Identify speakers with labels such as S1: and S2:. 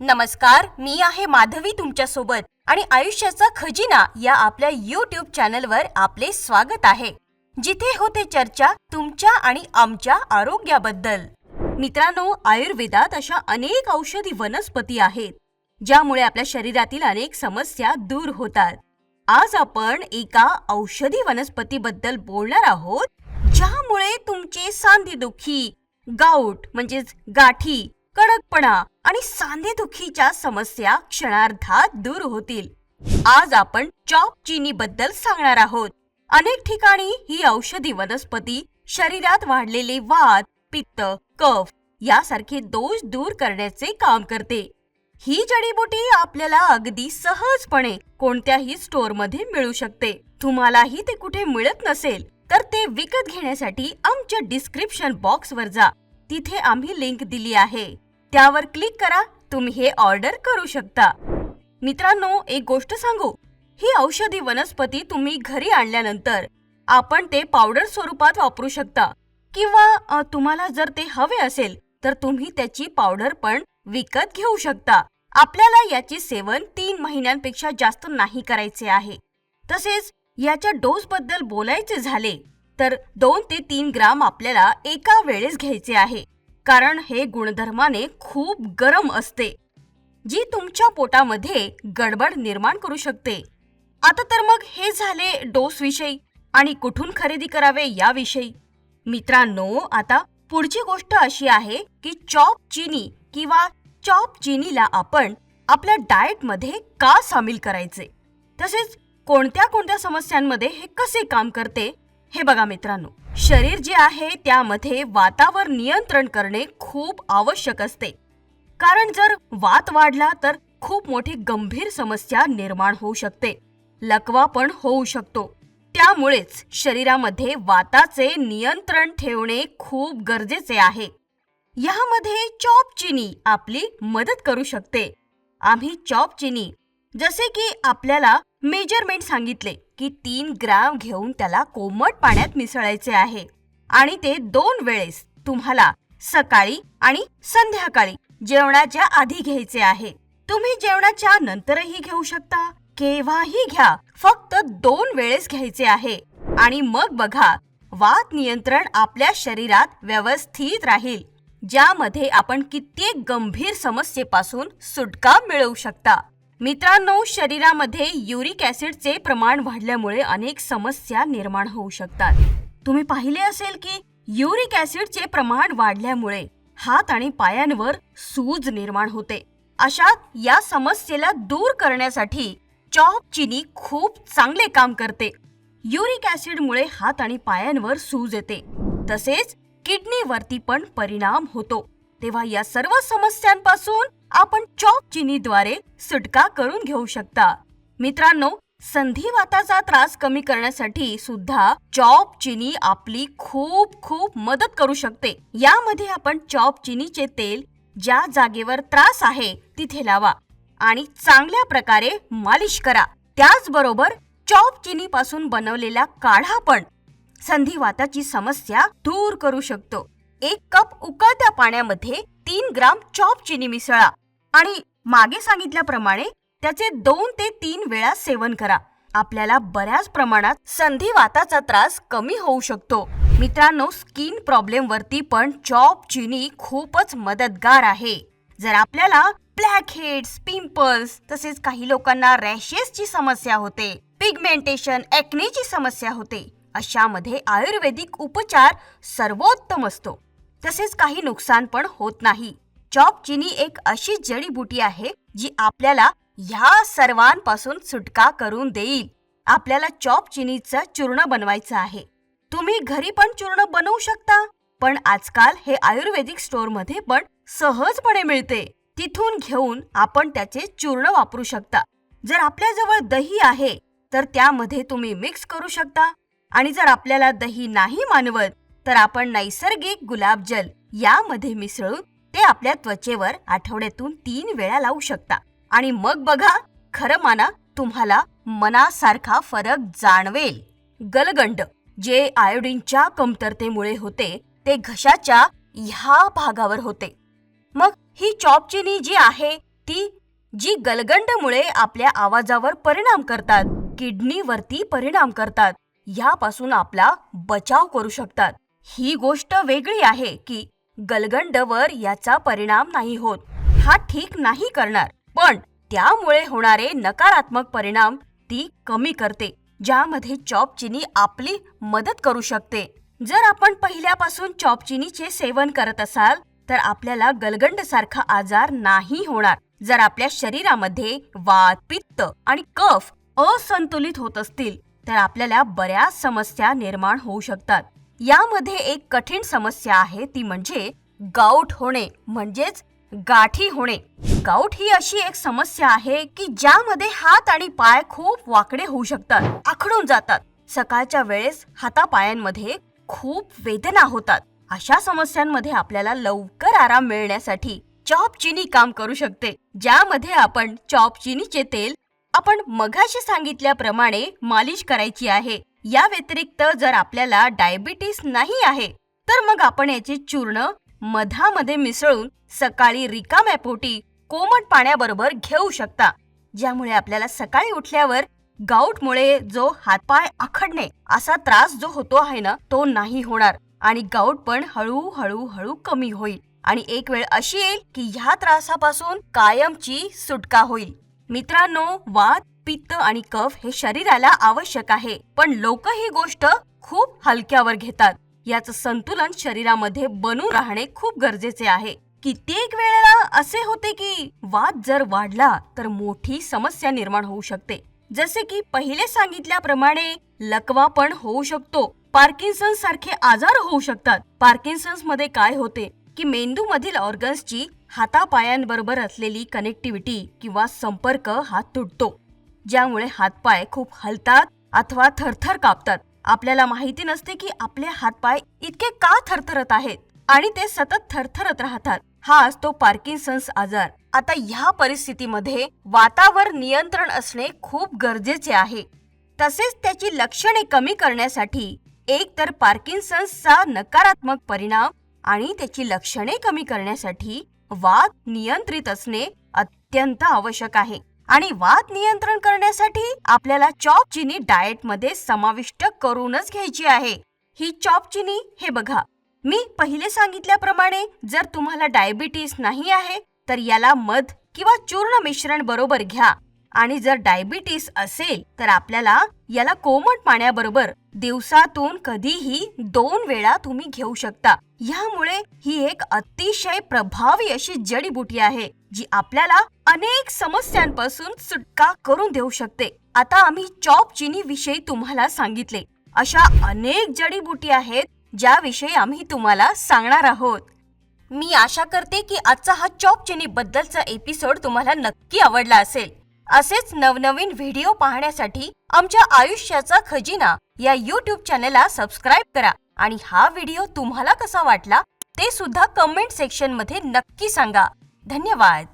S1: नमस्कार मी आहे माधवी तुमच्यासोबत आणि आयुष्याचा खजिना या आपल्या युट्यूब चॅनलवर आपले स्वागत आहे. जिथे होते चर्चा तुमच्या आणि आमच्या आरोग्याबद्दल. मित्रांनो आयुर्वेदात अशा अनेक औषधी वनस्पती आहेत ज्यामुळे आपल्या शरीरातील अनेक समस्या दूर होतात. आज आपण एका औषधी वनस्पतीबद्दल बोलणार आहोत ज्यामुळे तुमचे सांधेदुखी गाऊट म्हणजेच गाठी कडकपणा आणि सांधेदुखीच्या समस्या क्षणार्धात दूर होतील. आज आपण चॉप चिनी बद्दल सांगणार आहोत. अनेक ठिकाणी ही औषधी वनस्पती शरीरात वाढलेले वात पित्त कफ यासारखे दोष दूर करण्याचे काम करते. ही जडीबुटी आपल्याला अगदी सहजपणे कोणत्याही स्टोअरमध्ये मिळू शकते. तुम्हालाही ते कुठे मिळत नसेल तर ते विकत घेण्यासाठी आमच्या डिस्क्रिप्शन बॉक्सवर जा. तिथे आम्ही लिंक दिली आहे. त्यावर क्लिक करा. तुम्ही हे ऑर्डर करू शकता. मित्रांनो एक गोष्ट सांगू. ही औषधी वनस्पती तुम्ही घरी आणल्यानंतर आपण ते पावडर स्वरूपात वापरू शकता. किंवा तुम्हाला जर ते हवे असेल तर तुम्ही त्याची पावडर पण विकत घेऊ शकता. आपल्याला याचे सेवन तीन महिन्यांपेक्षा जास्त नाही करायचे आहे. तसेच याच्या डोस बद्दल बोलायचे झाले तर दोन ते तीन ग्राम आपल्याला एका वेळेस घ्यायचे आहे. कारण हे गुणधर्माने खूप गरम असते जी तुमच्या पोटामध्ये गडबड निर्माण करू शकते. आता तर मग हे झाले डोस विषयी आणि कुठून खरेदी करावे याविषयी. मित्रांनो आता पुढची गोष्ट अशी आहे की चॉप चिनी किंवा चॉप चिनीला आपण आपल्या डाएटमध्ये का सामील करायचे? तसेच कोणत्या कोणत्या समस्यांमध्ये हे कसे काम करते? हे बघा मित्रांनो शरीर जे आहे त्यामध्ये वातावर नियंत्रण करणे खूप आवश्यक असते. कारण जर वात वाढला तर खूप मोठी गंभीर समस्या निर्माण होऊ शकते. लकवा पण होऊ शकतो. त्यामुळेच शरीरामध्ये वाताचे नियंत्रण ठेवणे खूप गरजेचे आहे. यामध्ये चॉप चिनी आपली मदत करू शकते. आम्ही चॉप चिनी जसे की आपल्याला मेजरमेंट सांगितले की तीन ग्राम घेऊन त्याला कोमट पाण्यात मिसळायचे आहे. आणि ते दोन वेळेस तुम्हाला सकाळी आणि संध्याकाळी जेवणाच्या आधी घ्यायचे आहे. तुम्ही जेवणाच्या नंतरही घेऊ शकता. केव्हाही घ्या. फक्त दोन वेळेस घ्यायचे आहे. आणि मग बघा वात नियंत्रण आपल्या शरीरात व्यवस्थित राहील ज्यामध्ये आपण कित्येक गंभीर समस्येपासून सुटका मिळवू शकता. मित्रांनो शरीरामध्ये युरिक ऍसिडचे प्रमाण वाढल्यामुळे अनेक समस्या निर्माण होऊ शकतात. तुम्ही पाहिले असेल की युरिक ऍसिडचे प्रमाण वाढल्यामुळे हात आणि पायांवर सूज निर्माण होते. अशात या समस्येला दूर करण्यासाठी चॉप चिनी खूप चांगले काम करते. युरिक ऍसिडमुळे हात आणि पायांवर सूज येते. तसेच किडनीवरती पण परिणाम होतो. तेव्हा या सर्व समस्यांपासून आपण चॉप चिनीद्वारे सुटका करून घेऊ शकता. मित्रांनो संधिवाताचा त्रास कमी करण्यासाठी सुद्धा चॉप चिनी आपली खूप खूप मदत करू शकते. यामध्ये आपण चॉप चिनीचे तेल ज्या जागेवर त्रास आहे तिथे लावा आणि चांगल्या प्रकारे मालिश करा. त्याचबरोबर चॉप चिनी पासून बनवलेला काढा पण संधिवाताची समस्या दूर करू शकतो. एक कप उकळत्या पाण्यामध्ये तीन ग्राम चॉप चिनी मिसळा आणि मागे सांगितल्याप्रमाणे त्याचे दोन ते तीन वेळा सेवन करा. आपल्याला बऱ्याच प्रमाणात संधिवाताचा त्रास कमी होऊ शकतो. मित्रांनो स्किन प्रॉब्लेम वरती पण चॉप चिनी खूपच मदतगार आहे. जर आपल्याला ब्लॅक हेड्स पिंपल्स तसेच काही लोकांना रॅशेसची समस्या होते पिगमेंटेशन ॲक्नेची समस्या होते अशामध्ये आयुर्वेदिक उपचार सर्वोत्तम असतो. तसेच काही नुकसान पण होत नाही. चॉप चिनी एक अशी जडीबुटी आहे जी आपल्याला ह्या सर्वांपासून सुटका करून देईल. आपल्याला चॉप चिनीचं चूर्ण बनवायचं आहे. तुम्ही घरी पण चूर्ण बनवू शकता पण आजकाल हे आयुर्वेदिक स्टोअरमध्ये पण सहजपणे मिळते. तिथून घेऊन आपण त्याचे चूर्ण वापरू शकता. जर आपल्याजवळ दही आहे तर त्यामध्ये तुम्ही मिक्स करू शकता. आणि जर आपल्याला दही नाही मानवत तर आपण नैसर्गिक गुलाबजल यामध्ये मिसळून ते आपल्या त्वचेवर आठवड्यातून तीन वेळा लावू शकता. आणि मग बघा खरं माना तुम्हाला मनासारखा फरक जाणवेल. गलगंड जे आयोडीनच्या कमतरतेमुळे होते ते घशाच्या ह्या भागावर होते. मग ही चॉपचिनी जी आहे ती जी गलगंडमुळे आपल्या आवाजावर परिणाम करतात किडनीवरती परिणाम करतात यापासून आपला बचाव करू शकतात. ही गोष्ट वेगळी आहे की गलगंडवर याचा परिणाम नाही होत. हा ठीक नाही करणार पण त्यामुळे होणारे नकारात्मक परिणाम ती कमी करते ज्यामध्ये चॉपचिनी आपली मदत करू शकते. जर आपण पहिल्यापासून चॉपचिनीचे सेवन करत असाल तर आपल्याला गलगंड सारखा आजार नाही होणार. जर आपल्या शरीरामध्ये वात पित्त आणि कफ असंतुलित होत असतील तर आपल्याला बऱ्याच समस्या निर्माण होऊ शकतात. यामध्ये एक कठीण समस्या आहे ती म्हणजे गाऊट होणे म्हणजेच गाठी होणे. गाऊट ही अशी एक समस्या आहे की ज्यामध्ये हात आणि पाय खूप वाकडे होऊ शकतात आखडून जातात. सकाळच्या वेळेस हातापायांमध्ये खूप वेदना होतात. अशा समस्यांमध्ये आपल्याला लवकर आराम मिळण्यासाठी चॉप चिनी काम करू शकते. ज्यामध्ये आपण चॉप चिनीचे तेल आपण मघाशी सांगितल्याप्रमाणे मालिश करायची आहे. या व्यतिरिक्त जर आपल्याला डायबिटीस नाही आहे तर मग आपण याचे चूर्ण मधामध्ये मिसळून सकाळी रिकाम्या पोटी कोमट पाण्याबरोबर घेऊ शकता. ज्यामुळे आपल्याला सकाळी उठल्यावर गाऊटमुळे जो हातपाय आखडणे असा त्रास जो होतो आहे ना तो नाही होणार. आणि गाऊट पण हळूहळू हळू कमी होईल. आणि एक वेळ अशी येईल की ह्या त्रासापासून कायमची सुटका होईल. मित्रांनो वात पित्त आणि कफ हे शरीराला आवश्यक आहे. पण लोक ही गोष्ट खूप हलक्यावर घेतात. याचं संतुलन शरीरामध्ये बनून राहणे खूप गरजेचे आहे. कित्येक वेळेला असे होते की वाद जर वाढला तर मोठी समस्या निर्माण होऊ शकते. जसे की पहिले सांगितल्याप्रमाणे लकवा पण होऊ शकतो. पार्किन्सन सारखे आजार होऊ शकतात. पार्किन्सन्समध्ये काय होते? की मेंदू मधील ऑर्गन्सची हातापायांबरोबर असलेली कनेक्टिव्हिटी किंवा संपर्क हा तुटतो. ज्यामुळे हातपाय खूप हलतात अथवा थरथर कापतात. आपल्याला माहिती नसते की आपले हातपाय इतके का थरथरत आहेत आणि ते सतत थरथरत राहतात. हा असतो पार्किन्सन्स आजार. आता ह्या परिस्थितीमध्ये वातावर नियंत्रण असणे खूप गरजेचे आहे. तसेच त्याची लक्षणे कमी करण्यासाठी एक तर पार्किन्सन्सचा नकारात्मक परिणाम आणि त्याची लक्षणे कमी करण्यासाठी वाद नियंत्रित असणे अत्यंत आवश्यक आहे. आणि वाद नियंत्रण करण्यासाठी आपल्याला चॉप चिनी डाएटमध्ये समाविष्ट करूनच घ्यायची आहे. ही चॉप चिनी हे बघा. मी पहिले सांगितल्याप्रमाणे जर तुम्हाला डायबिटीस नाही आहे तर याला मध किंवा चूर्ण मिश्रण बरोबर घ्या. आणि जर डायबिटीस असेल तर आपल्याला याला कोमट पाण्याबरोबर दिवसातून कधीही दोन वेळा तुम्ही घेऊ शकता. यामुळे ही एक अतिशय प्रभावी अशी जडीबुटी आहे जी आपल्याला अनेक समस्यांपासून सुटका करून देऊ शकते. आता आम्ही चॉप चिनी विषयी तुम्हाला सांगितले. अशा अनेक जडीबुटी आहेत ज्याविषयी आम्ही तुम्हाला सांगणार आहोत. मी आशा करते की आजचा हा चॉप चिनी बद्दलचा एपिसोड तुम्हाला नक्की आवडला असेल. असेच नवनवीन व्हिडिओ पाहण्यासाठी आमच्या आयुष्याचा खजिना या यूट्यूब चॅनलला सबस्क्राईब करा. आणि हा व्हिडिओ तुम्हाला कसा वाटला ते सुद्धा कमेंट सेक्शनमध्ये नक्की सांगा. धन्यवाद.